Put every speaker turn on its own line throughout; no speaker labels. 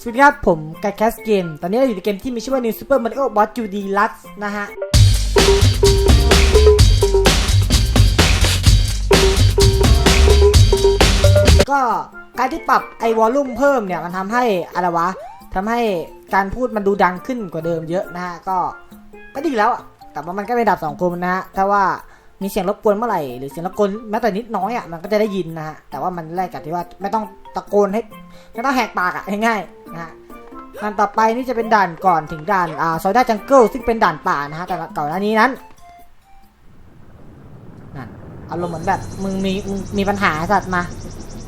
สวัสดีครับ ผมกายแคสเกม ตอนนี้เราอยู่ในเกมที่มีชื่อว่า New Super Mario Bros. 2D Lux นะฮะ ก็การที่ปรับไอวอลลุ่มเพิ่มเนี่ย มันทำให้อะไรวะทำให้การพูดมันดูดังขึ้นกว่าเดิมเยอะนะฮะ ก็ก็ดีแล้ว แต่ว่ามันก็เป็นดับสองคมนะฮะถ้าว่า มีเสียงรบกวนเมื่อไหร่หรือเสียงรบกวนแม้แต่นิดน้อยอะมันก็จะได้ยินนะฮะแต่ว่ามันแลกกับที่ว่าไม่ต้องตะโกนให้ไม่ต้องแหกปากอะง่ายๆนะฮะด่านต่อไปนี่จะเป็นด่านก่อนถึงด่านอ่าซอยด้าจังเกิลซึ่งเป็นด่านป่านะฮะแต่ก่อนหน้านี้นั้นนั่นอารมณ์เหมือนแบบมึงมีมึงมีปัญหาสัตว์มา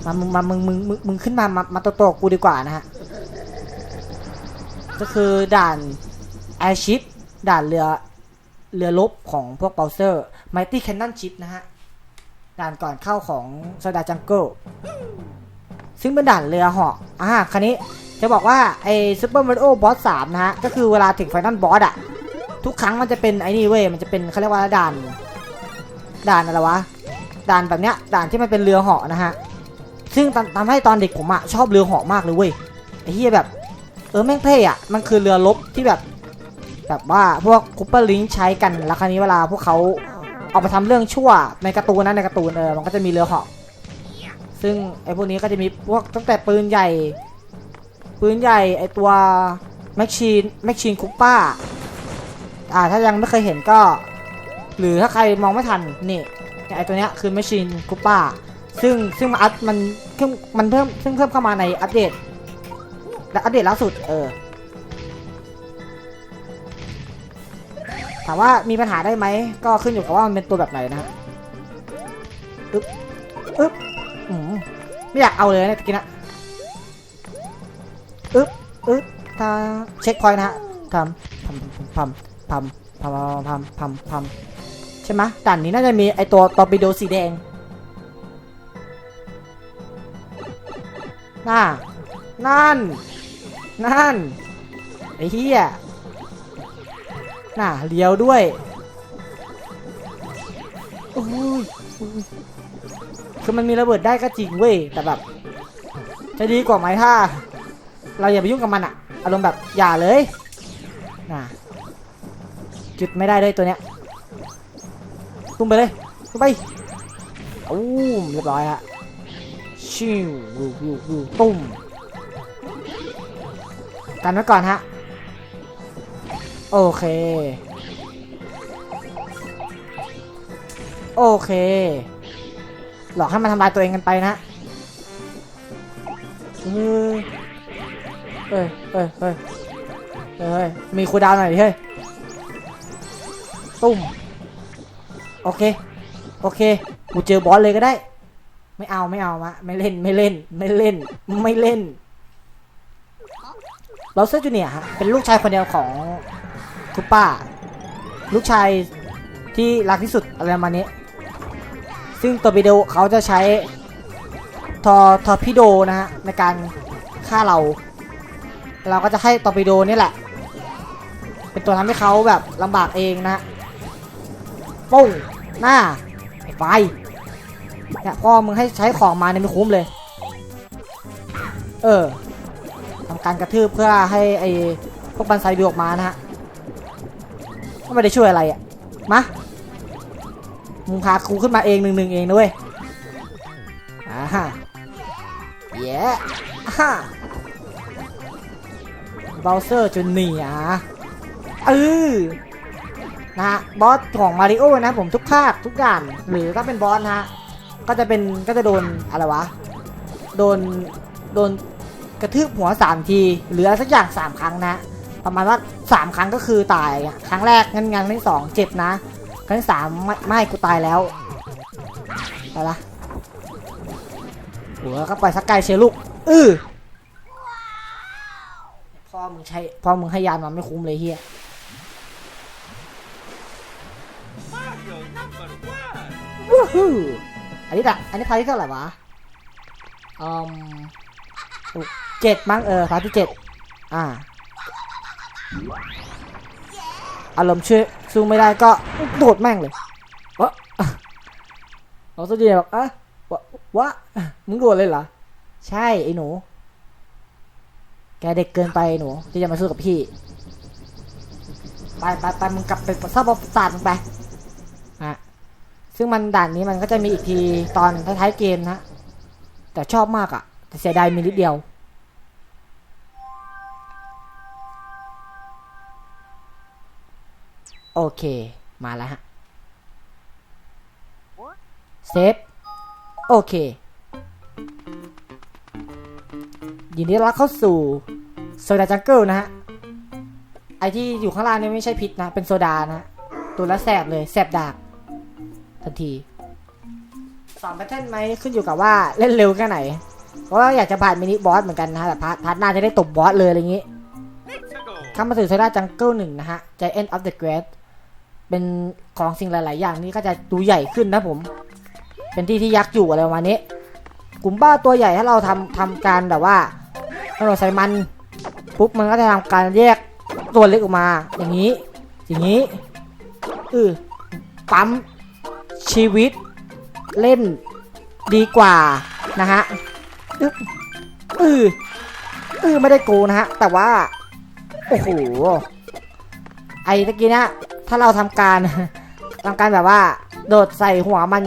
มามึงมามึงมึงมึงมึงขึ้นมามามาโตโตกูดีกว่านะฮะก็คือด่านแอร์ชิปด่านเรือเรือลบของพวกเบลเซอร์ ไมตี้แคนนอนชิปนะฮะ ด่านก่อนเข้าของโซดาจังเกิลซึ่งเป็นด่านเรือเหาะอ่าคันนี้จะบอกว่าไอ้ซูเปอร์มาริโอบอสสามนะฮะ ก็คือเวลาถึงไฟนอลบอสอะทุกครั้งมันจะเป็นไอ้นี่เว้ย มันจะเป็นเขาเรียกว่าด่าน ด่านอะไรวะ ด่านแบบเนี้ย ด่านที่มันเป็นเรือเหาะนะฮะ ซึ่งทำให้ตอนเด็กผมอะชอบเรือเหาะมากเลยเว้ย ไอ้เฮียแบบ เออแม่งเท่อะมันคือเรือรบที่แบบ แบบว่าพวกคูเปอร์ลิงใช้กัน แล้วคราวนี้เวลาพวกเขา ออกมาทำเรื่องชั่วในการ์ตูนนะในการ์ตูนเออมันก็จะมีเรือเหาะซึ่งไอ้พวกนี้ก็จะมีพวกตั้งแต่ปืนใหญ่ ปืนใหญ่ไอ้ตัวแมชชีนแมชชีนคูป้าอ่าถ้ายังไม่เคยเห็นก็ หรือถ้าใครมองไม่ทันนี่ไอ้ตัวเนี้ยคือแมชชีนคูป้าซึ่งซึ่งมันอัพมันเพิ่มมันเพิ่มซึ่งเพิ่มเข้ามาในอัปเดตและอัปเดตล่าสุดเออามว่ามีปัญหาได้ไหม ก็ขึ้นอยู่กับว่ามันเป็นตัวแบบไหนนะฮะอึ๊บอึ๊บอืมไม่อยากเอาเลยนะตะกี้นะอึ๊บอึ๊บถ้าเช็คพอยต์นะฮะทำทำทำทำทำทำทำทำทำใช่ไหมด่านนี้น่าจะมีไอตัวตอร์ปิโดสีแดงน่านั่น นั่น ไอ้เหี้ย น่ะเลี้ยวด้วยโอ้ยคือมันมีระเบิดได้ก็จริงเว้ยแต่แบบจะดีกว่าไหมถ้า เราอย่าไปยุ่งกับมันอะอารมณ์แบบอย่าเลยน่ะจุดไม่ได้ด้วยตัวเนี้ยตุ้มไปเลยตุ้มไปอู้มเรียบร้อยฮะชิววูวูวูตุ้มกันไว้ก่อนฮะ โอเค โอเค หลอกให้มันทำลายตัวเองกันไปนะเฮ้ยเฮ้ยเฮ้ยเฮ้ยเฮ้ยมีคูดาวหน่อยดิเฮ้ยตุ้ม โอเค โอเค กูเจอบอสเลยก็ได้ ไม่เอาไม่เอามะไม่เล่นไม่เล่น ไม่เล่น ไม่เล่นโรเซอร์จูเนียร์ฮะ เป็นลูกชายคนเดียวของ คุปป้า ลูกชายที่รักที่สุดอะไรประมาณนี้ ซึ่งตัวปิโดเขาจะใช้ทอทอร์ปิโดนะฮะในการฆ่าเรา เราก็จะให้ตอปิโดนี่แหละ เป็นตัวทำให้เขาแบบลำบากเองนะปุ้งหน้าไอ้ไฟเนี่ยพ่อมึงให้ใช้ของมาเนี่ยไม่คุ้มเลย เออทำการกระทืบเพื่อให้ไอ้พวกบันไซดูออกมานะฮะ ก็ไม่ได้ช่วยอะไรอะ มา มึงพาครูขึ้นมาเองหนึ่งหนึ่งเองด้วยอ่าฮะเย้อ่าฮะเบลเซอร์จุนเนียร์เออนะฮะบอสของมาริโอนะผมทุกภาคทุกด่าน หรือถ้าเป็นบอสนะฮะก็จะเป็นก็จะโดนอะไรวะ โดน โดนกระทืบหัวสามที หรือสักอย่างสามครั้งนะ ประมาณว่าสามครั้งก็คือตายอะครั้งแรกงั้นงานครั้งที่สองเจ็บนะ ครั้งที่สามไม่ไม่กูตายแล้วไปละหัวก็ปล่อยสักไกลเชียลูกอือพ่อมึงใช้พ่อมึงให้ยานมาไม่คุ้มเลยเฮียวู้ฮู้อันนี้อะอันนี้พาร์ทที่เท่าไหร่วะอืมเจ็ดมั้งเออพาร์ทที่เจ็ดอ่า อารมณ์ช่วยสู้ไม่ได้ก็โดดแม่งเลยวะเราสุดยอดแบบอะวะวะมึงโดดเลยเหรอ ใช่ไอ้หนู แกเด็กเกินไปหนู ที่จะมาสู้กับพี่ ไปไปไปมึงกลับไปเศร้าประสาทมึงไปอะซึ่งมันด่านนี้มันก็จะมีอีกทีตอนท้ายๆเกมนะ แต่ชอบมากอะ่ะ แต่เสียดายมีนิดเดียว โอเค มาแล้วฮะเซฟโอเค ยินดีต้อนรับเข้าสู่โซดาจังเกิลนะฮะ ไอที่อยู่ข้างล่างนี่ไม่ใช่พิษนะ เป็นโซดานะ ตัวละแสบเลย แสบดากทันทีสอนแพทเทิร์นไหมขึ้นอยู่กับว่าเล่นเร็วแค่ไหน เพราะว่าอยากจะผ่านมินิบอสเหมือนกันนะฮะแบบพาร์ทพาร์ทหน้าจะได้ตบบอสเลยอะไรอย่างงี้
Let's go.
เข้ามาสู่โซดาจังเกิลหนึ่งนะฮะ Giant of the Great เเป็นของสิ่งหลาย ๆ อย่างนี้ก็จะดูใหญ่ขึ้นนะผม เป็นที่ที่ยักษ์อยู่อะไรประมาณนี้ กลุ่มบ้าตัวใหญ่ถ้าเราทำทำการแบบว่าถ้าเราใส่มันปุ๊บมันก็จะทำการแยกตัวเล็กออกมา อย่างนี้ อย่างนี้เออปั๊มชีวิตเล่นดีกว่านะฮะอึ๊บเออเออไม่ได้โกนะฮะ แต่ว่า โอ้โห ไอ้ตะกี้นะ ถ้าเราทำการทำการแบบว่า โดดใส่หัวมัน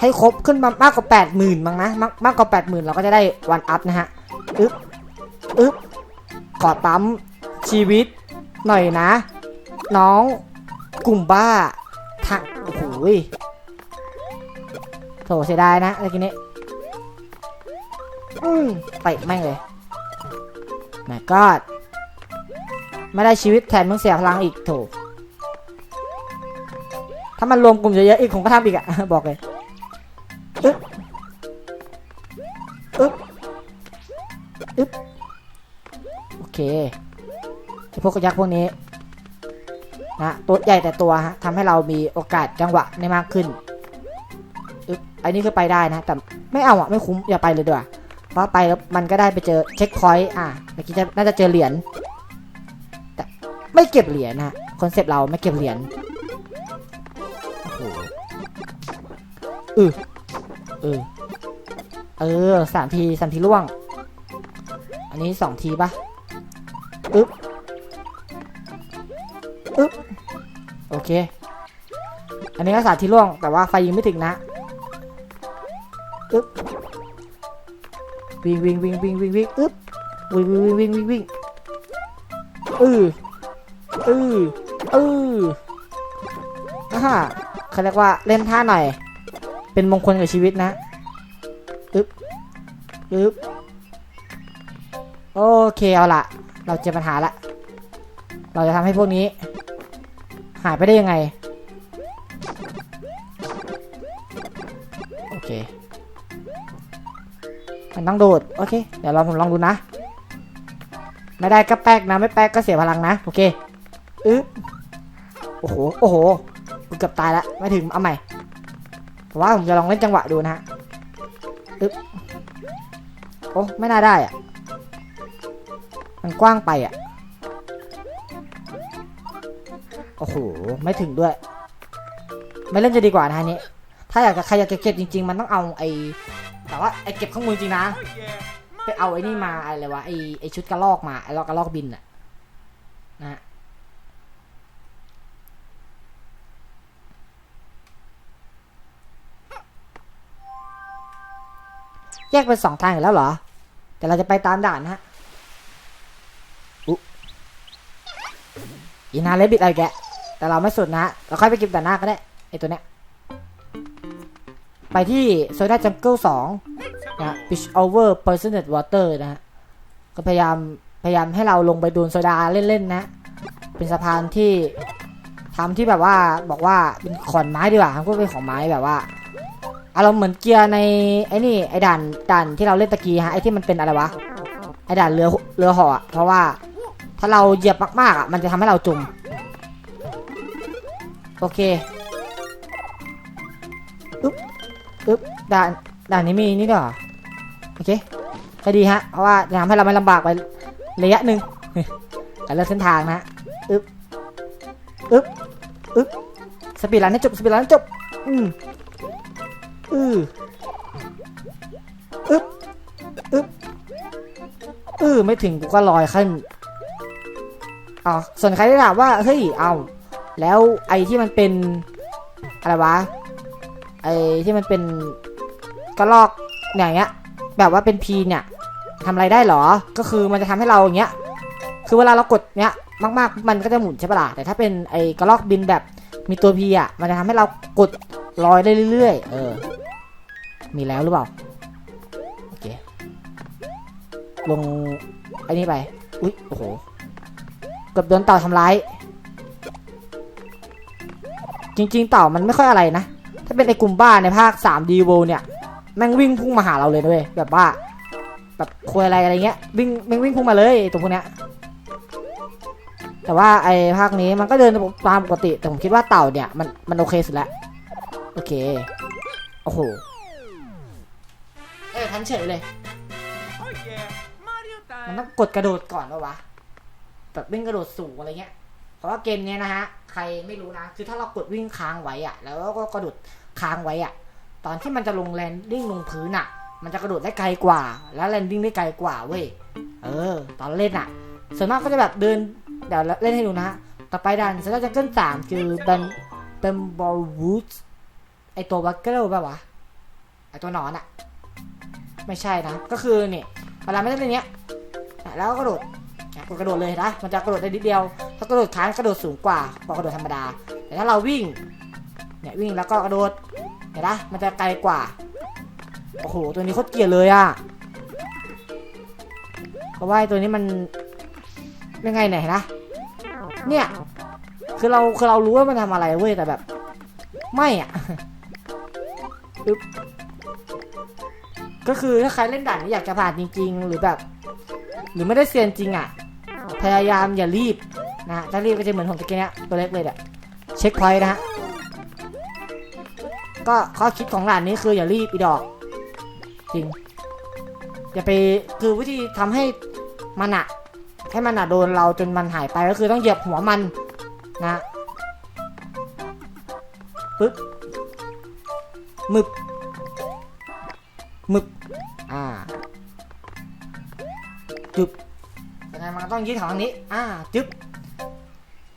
ให้ครบขึ้นมามากกว่า 8 0,000มั้งนะมากมากกว่า 8 0,000 เราก็จะได้วันอัพนะฮะอึ๊บอึ๊บกอดปั๊มชีวิตหน่อยนะ น้องกลุ่มบ้าทางโอ้โหโถเสียดายนะตะกี้นี้อืมไปแม่งเลยแม่กอดไม่ได้ชีวิตแถมมึงเสียพลังอีกโถ ถ้ามันรวมกลุ่มเยอะๆอีกผมก็ทำอีกอะบอกเลยอึ๊บอึ๊บอึ๊บโอเคพวกยักษ์พวกนี้นะตัวใหญ่แต่ตัวฮะทำให้เรามีโอกาสจังหวะได้มากขึ้นอึ๊บอันนี้คือไปได้นะ แต่ไม่เอาอะไม่คุ้มอย่าไปเลยดีกว่าเพราะไปแล้วมันก็ได้ไปเจอเช็คพอยต์อะเมื่อกี้จะน่าจะเจอเหรียญแต่ไม่เก็บเหรียญนะคอนเซ็ปต์เราไม่เก็บเหรียญ ออเออ เออสามทีสามทีล่วง อันนี้สองทีปะอึ๊บอึ๊บโอเค อันนี้ก็สามทีล่วง แต่ว่าไฟยิงไม่ถึงนะอึ๊บวิ่งวิ่งวิ่งวิ่งวิ่งวิ่งอึ๊บวิ่งวิ่งวิ่งวิ่งวิ่งวิ่งออเออเออนะฮะเขาเรียกว่าเล่นท่าหน่อย เป็นมงคลกับชีวิตนะอึ๊บอึ๊บโอเคเอาละเราเจอปัญหาละ เราจะทำให้พวกนี้ หายไปได้ยังไง โอเค มันต้องโดด โอเค เดี๋ยวลองผมลองดูนะ ไม่ได้ก็แป๊กนะ ไม่แป๊กก็เสียพลังนะ โอเคอึ๊บโอ้โห โอ้โหเกือบตายล้วไม่ถึง เอาใหม่ แต่ว่าผมจะลองเล่นจังหวะดูนะฮะอึ๊บโอ้ไม่น่าได้อะมันกว้างไปอะโอ้โห ไม่ถึงด้วย ไม่เล่นจะดีกว่านะฮะนี้ ถ้าอยากจะใครอยากจะเก็บจริง ๆ มันต้องเอาไอ้แต่ว่าไอ้เก็บข้างบนจริงนะ ไปเอาไอ้นี่มาอะไรวะไอ้ไอ้ชุดกระลอกมาไอ้ลอกกระลอกบินอะ กเป็นสองทางอยู่แล้วเหรอ แต่เราจะไปตามด่านนะฮะอุ๊อีนาเลบิดอะไรแกะแต่เราไม่สุดนะฮะเราค่อยไปเก็บด่านหน้าก็ได้ไอ้ตัวเนี้ย ไปที่โซดาจังเกิลสองนะ pitch over personal water นะฮะ ก็พยายามพยายามให้เราลงไปดูนโซดาเล่นๆนะ เป็นสะพานที่ทำที่แบบว่าบอกว่าเป็นขอนไม้ดีกว่าก็เป็นของไม้แบบว่า อารมณ์เหมือนเกียร์ในไอ้นี่ไอ้ด่านด่านที่เราเล่นตะกี้ฮะไอ้ที่มันเป็นอะไรวะไอ้ด่านเรือเรือหาะอเพราะว่าถ้าเราเหยียบมากๆอะมันจะทำให้เราจมโอเคอึ๊บอึ๊บด่านด่านนี้มีนี่ด้วยเหรอโอเคก็ดีฮะเพราะว่าจะทำให้เราไม่ลำบากไประยะหนึ่งการเลือกเส้นทางนะฮะอึ๊บอึ๊บอึ๊บสปีดรันให้จบสปีดรันให้จบอืม อืออึ๊บอึ๊บเออไม่ถึงกูก็ลอยขึ้นอ๋อส่วนใครที่ถามว่าเฮ้ยเอาแล้วไอ้ที่มันเป็นอะไรวะไอ้ที่มันเป็นกระลอกอย่างเงี้ย แบบว่าเป็นพีเนี่ยทำอะไรได้หรอ ก็คือมันจะทำให้เราอย่างเงี้ย คือเวลาเรากดเนี้ยมากๆ มันก็จะหมุนใช่ปะล่ะแต่ถ้าเป็นไอ้กระลอกบินแบบมีตัวพีอะ มันจะทำให้เรากดลอยได้เรื่อยๆ เออ มีแล้วหรือเปล่า โอเค ลงไอ้นี่ไป อุ๊ย โอ้โหเกือบโดนเต่าทำร้าย จริง ๆ เต่ามันไม่ค่อยอะไรนะ ถ้าเป็นไอ้กลุ่มบ้าในภาค 3D World เนี่ย แม่งวิ่งพุ่งมาหาเราเลยด้วยแบบว่า แบบควยอะไรอะไรเงี้ย วิ่งแม่งวิ่งพุ่งมาเลยตรงพวกเนี้ยแต่ว่าไอ้ภาคนี้มันก็เดินตามปกติ แต่ผมคิดว่าเต่าเนี่ย มันมันโอเคสุดแล้ว โอเค โอ้โห อ้ยทันเฉยเลย
Oh yeah, Mario
มัน
time.
ต้องกดกระโดดก่อนปะวะ แบบวิ่งกระโดดสูงอะไรเงี้ย เพราะว่าเกมเนี้ยนะฮะ ใครไม่รู้นะ คือถ้าเรากดวิ่งค้างไว้อะแล้วก็กระโดดค้างไว้อะตอนที่มันจะลงแลนดิ้งลงพื้นอะมันจะกระโดดได้ไกลกว่า แล้วแลนดิ้งได้ไกลกว่าเว้ย เออ ตอนเล่นอะส่วนมากก็จะแบบเดิน เดี๋ยวเล่นให้ดูนะฮะต่อไปดันเซนจังเกิลสามคือเบนเบนบอลวูดไอตัววักเกิลป่ะวะ ไอตัวหนอนอะ ไม่ใช่นะ ก็คือเนี่ยเวลาไม่ได้เนเนี้ยแล้วก็กระโดดกดกระโดดเลยนะ มันจะกระโดดได้นิดเดียว ถ้ากระโดดค้างกระโดดสูงกว่ากว่ากระโดดธรรมดา แต่ถ้าเราวิ่ง เนี่ยวิ่งแล้วก็กระโดด เห็นปะมันจะไกลกว่า โอ้โห ตัวนี้โคตรเกลียดเลยอะเพราะว่าตัวนี้มันยังไงเนี่ยเห็นนะ เนี่ย คือเราคือเรารู้ว่ามันทำอะไรเว้ย แต่แบบ ไม่อะอึ๊บ ก็คือถ้าใครเล่นด่านนี้อยากจะผ่านจริง ๆ หรือแบบ หรือไม่ได้เซียนจริงอะ พยายามอย่ารีบนะถ้ารีบก็จะเหมือนผมตะกี้เนี้ยตัวเล็กเลยแหละเช็คพอยต์นะฮะก็ข้อคิดของด่านนี้คืออย่ารีบอีดอก จริง อย่าไปคือวิธีทำให้มันอะให้มันอะโดนเราจนมันหายไปก็คือต้องเหยียบหัวมันนะปึ๊บมึบมึบ ต้องยืดของทางนี้ อ่า จึ๊บ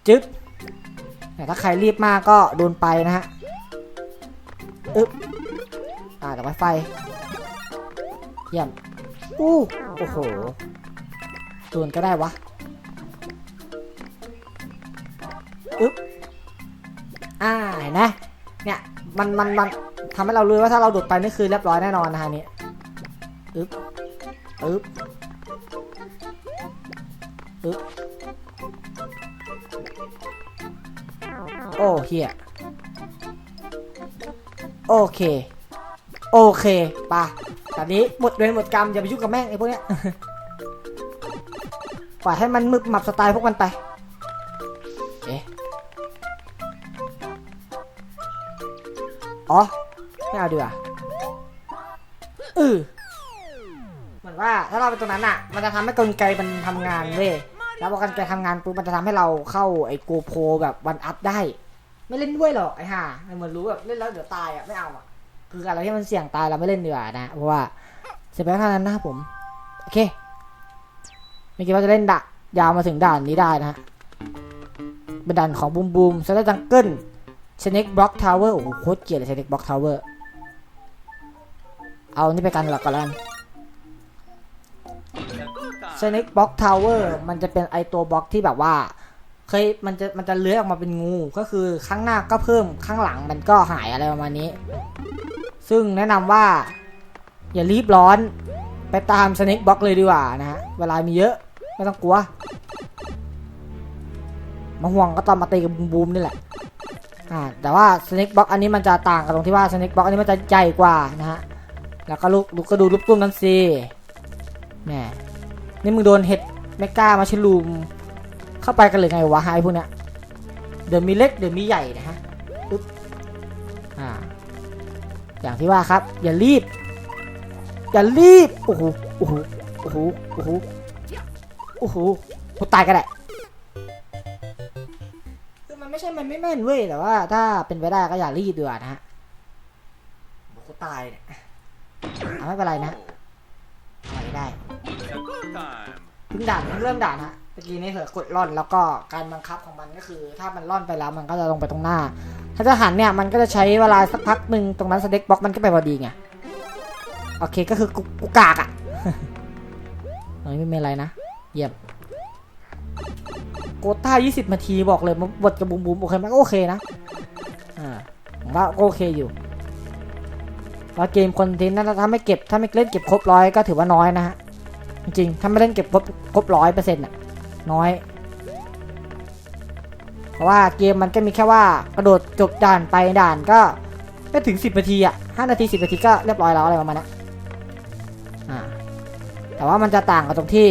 จึ๊บแต่ถ้าใครรีบมากก็โดนไปนะฮะ อึ๊บ อ่าแต่ไว้ไฟ เยี่ยม อู้โอ้โหโดนก็ได้วะ อึ๊บ อ่า เห็นไหมเนี่ย มัน มัน มันทำให้เรารู้ว่าถ้าเราโดดไปนี่คือเรียบร้อยแน่นอนนะฮะนี่ อึ๊บ อึ๊บ อ้เฮียโอเค โอเคปะแบบนี้หมดเวรหมดกรรมอย่าไปยุ่งกับแม่งไอ้พวกเนี้ยปล่อยให้มันมึบหมับสไตล์พวกมันไป เอ๊ะ อ๋อ ไม่เอาดีกว่าเออเหมือนว่าถ้าเราเป็นตรงนั้นอะ มันจะทำให้กลไกมันทำงานเว้ย แล้วพอกลไกทำงานปุ๊บมันจะทำให้เราเข้าไอ้โกโพแบบวันอัพได้ ไม่เล่นด้วยหรอกไอ้ห่าเหมือนรู้แบบเล่นแล้วเดี๋ยวตายอะไม่เอาอะ คืออะไรที่มันเสี่ยงตายเราไม่เล่นดีกว่านะ เพราะว่าเสียไปเท่านั้นนะครับผม โอเค ไม่คิดว่าจะเล่นดะยาวมาถึงด่านนี้ได้นะฮะเป็นด่านของบูมบูมเซนจังเกิลเนิกบล็อกทาวเวอร์โอ้โหโคตรเกลียดเลยเนิกบล็อกทาวเวอร์เอานี่ไปกันหลักก่อนแล้วกัน
ส
เนิกบล็อกทาวเวอร์มันจะเป็นไอตัวบล็อกที่แบบว่า เคยมันจะมันจะเลื้อยออกมาเป็นงู ก็คือข้างหน้าก็เพิ่มข้างหลังมันก็หายอะไรประมาณนี้ ซึ่งแนะนำว่า อย่ารีบร้อน ไปตามสเน็กบล็อกเลยดีกว่านะฮะเวลามีเยอะไม่ต้องกลัว มาห่วงก็ตอนมาตีกับบูมบูมนี่แหละอ่าแต่ว่าสเน็กบล็อกอันนี้มันจะต่างกันตรงที่ว่าสเน็กบล็อกอันนี้มันจะใหญ่กว่านะฮะแล้วก็ลูกลูกก็ดูรูปตุ้มนั้นสิแหมนี่มึงโดนเห็ดไม่กล้ามาชิลูม เข้าไปกันเลยไงวะไอ้พวกเนี้ยเดี๋ยวมีเล็กเดี๋ยวมีใหญ่นะฮะปึ๊บอ่า อย่างที่ว่าครับ อย่ารีบ อย่ารีบ โอ้โห โอ้โห โอ้โห โอ้โห โอ้โหกูตายก็ได้คือมันไม่ใช่ มันไม่แม่นเว้ย แต่ว่า ถ้าเป็นไปได้ก็อย่ารีบดีกว่านะฮะกูตายเนี่ยอะไม่เป็นไรนะอะไรได้
Dakota. time.
เพิ่งด่านเพิ่งเริ่มด่านฮะเมื่ อกี้นี้เผื่อกดล่อนแล้วก็การบังคับของมันก็คือ ถ้ามันล่อนไปแล้วมันก็จะลงไปตรงหน้า ถ้าจะหันเนี่ยมันก็จะใช้เวลาสักพักหนึ่งตรงนั้นสเต็กบ็อกมันก็ไปพอดีไงโอเคก็คือกูกูกากอะเฮ้ยไม่มีอะไรนะเยี่ยมโกต้า 20 นาทีบอกเลยมันบทกับบูมบูมโอเคไหมก็โอเคนะ อ่าผมว่าก็โอเคอยู่แล้วเกมคอนเทนต์นั้นถ้าไม่เก็บถ้าไม่เล่นเก็บครบร้อยก็ถือว่าน้อยนะฮะ จริงๆถ้าไม่เล่นเก็บครบครบร้อยเปอร์เซ็นต์ะ น้อย เพราะว่าเกมมันก็มีแค่ว่ากระโดดจบด่านไปด่านก็ไม่ถึง 10 นาทีอะ5นาที 10 นาทีก็เรียบร้อยแล้วอะไรประมาณนั้นอ่าแต่ว่ามันจะต่างกันตรงที่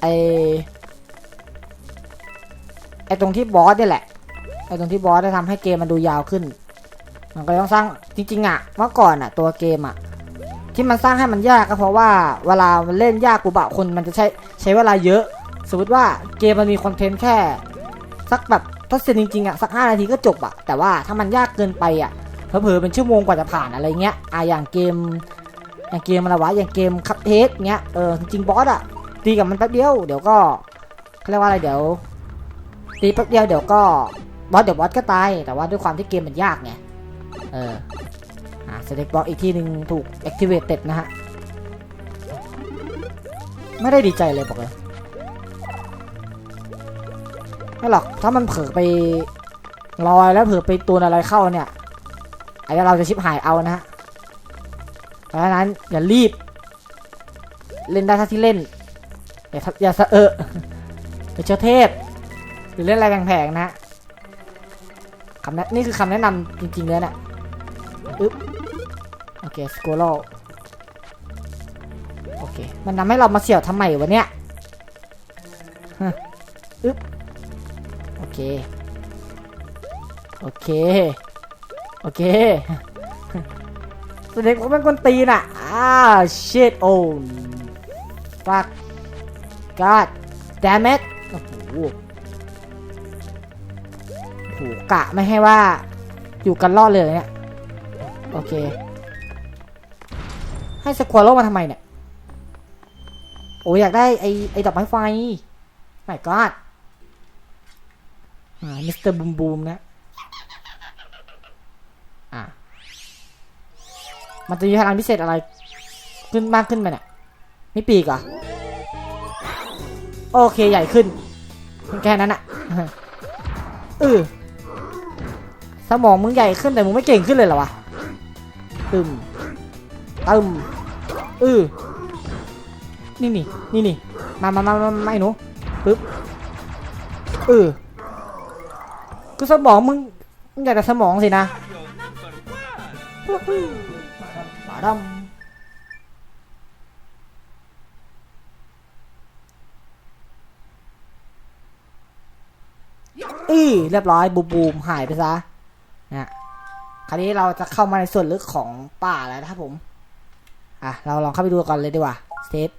ไอไอตรงที่บอสนี่แหละไอตรงที่บอสได้ทำให้เกมมันดูยาวขึ้น มันก็ต้องสร้างจริงๆอะเมื่อก่อนอะตัวเกมอะที่มันสร้างให้มันยากก็เพราะว่าเวลามันเล่นยากกูบะคนมันจะใช้ใช้เวลาเยอะ สมมติว่าเกมมันมีคอนเทนต์แค่ สักแบบถ้าเสร็จจริงๆอะสักห้านาทีก็จบอะแต่ว่าถ้ามันยากเกินไปอะเผลอๆเป็นชั่วโมงกว่าจะผ่านอะไรเงี้ยอะอย่างเกม อย่างเกมอะไรวะอย่างเกมคัพเทสเงี้ยเออจริงบอสอะตีกับมันแป๊บเดียวเดี๋ยวก็เขาเรียกว่าอะไรเดี๋ยวตีแป๊บเดียวเดี๋ยวก็บอสเดี๋ยวบอสก็ตายแต่ว่าด้วยความที่เกมมันยากไงเอออ่าสเต็กบล็อกอีกที่หนึ่งถูก activated นะฮะ ไม่ได้ดีใจเลยบอกเลย ไม่หรอกถ้ามันเผลอไปลอยแล้วเผลอไปตัวอะไรเข้าเนี่ยไอ้เราจะชิบหายเอานะฮะเพราะฉะนั้นอย่ารีบ เล่นได้ถ้าที่เล่น อย่าทะอย่าสะเอะไปเชื่อเทพ หรือเล่นอะไรแพงๆนะฮะคำแนะนี่คือคำแนะนำจริงๆเลยนะอึ๊บโอเคสกูโลโอเค มันทำให้เรามาเสี่ยวทำไมวะเนี่ยอึ๊บ อเค โอเค โอเคแสดงว่าเป็นคนตีน่ะอ้าว shit oh fuck god damn it โอ้โหโอ้โหกะไม่ให้ว่า อยู่กันรอดเลยเนี่ย โอเค ให้สควอโลมาทำไมเนี่ย โอ้ยอยากได้ไอไอดอกไม้ไฟไม่กอ่า มิสเตอร์บูมบูมนะอ่ามันจะมีพลังพิเศษอะไร ขึ้นมากขึ้นไหมเนี่ยมีปีกเหรอโอเคใหญ่ขึ้นแค่นั้นอะเออสมองมึงใหญ่ขึ้นแต่มึงไม่เก่งขึ้นเลยเหรอวะตึมตึมอือนี่นี่นี่นี่มามามามามาไอ้หนูปึ๊บเออ คือสมองมึงมึงอยากแต่สมองสินะ
Mario number one.
ปาดำอือเรียบร้อยบูมบูมหายไปซะนะคราวนี้เราจะเข้ามาในส่วนลึกของป่าแล้วนะครับผม อะ เราลองเข้าไปดูก่อนเลยดีกว่าเซฟ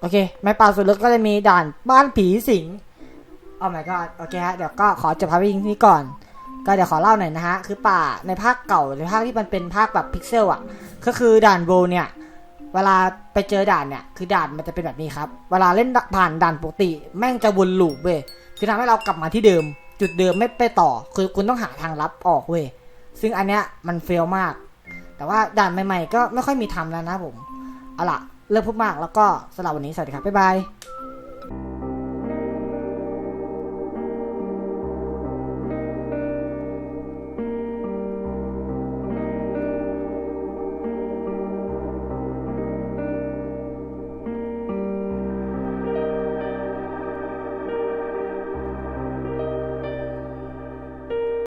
โอเคในป่าส่วนลึกก็จะมีด่านบ้านผีสิงโอ้ my god โอเคฮะ เดี๋ยวก็ขอจบพาร์ทวิ่งนี้ก่อน ก็เดี๋ยวขอเล่าหน่อยนะฮะ คือป่าในภาคเก่าในภาคที่มันเป็นภาคแบบพิกเซลอะ ก็คือด่านโบเนี่ย เวลาไปเจอด่านเนี่ย คือด่านมันจะเป็นแบบนี้ครับ เวลาเล่นผ่านด่านปกติ แม่งจะวนลูปเว้ย คือทำให้เรากลับมาที่เดิม จุดเดิมไม่ไปต่อ คือคุณต้องหาทางลับออกเว้ย ซึ่งอันเนี้ยมันเฟลมาก แต่ว่าด่านใหม่ ๆ ก็ไม่ค่อยมีทำแล้วนะผม เอาล่ะ เลิกพูดมากแล้วก็สำหรับวันนี้สวัสดีครับบ๊ายบาย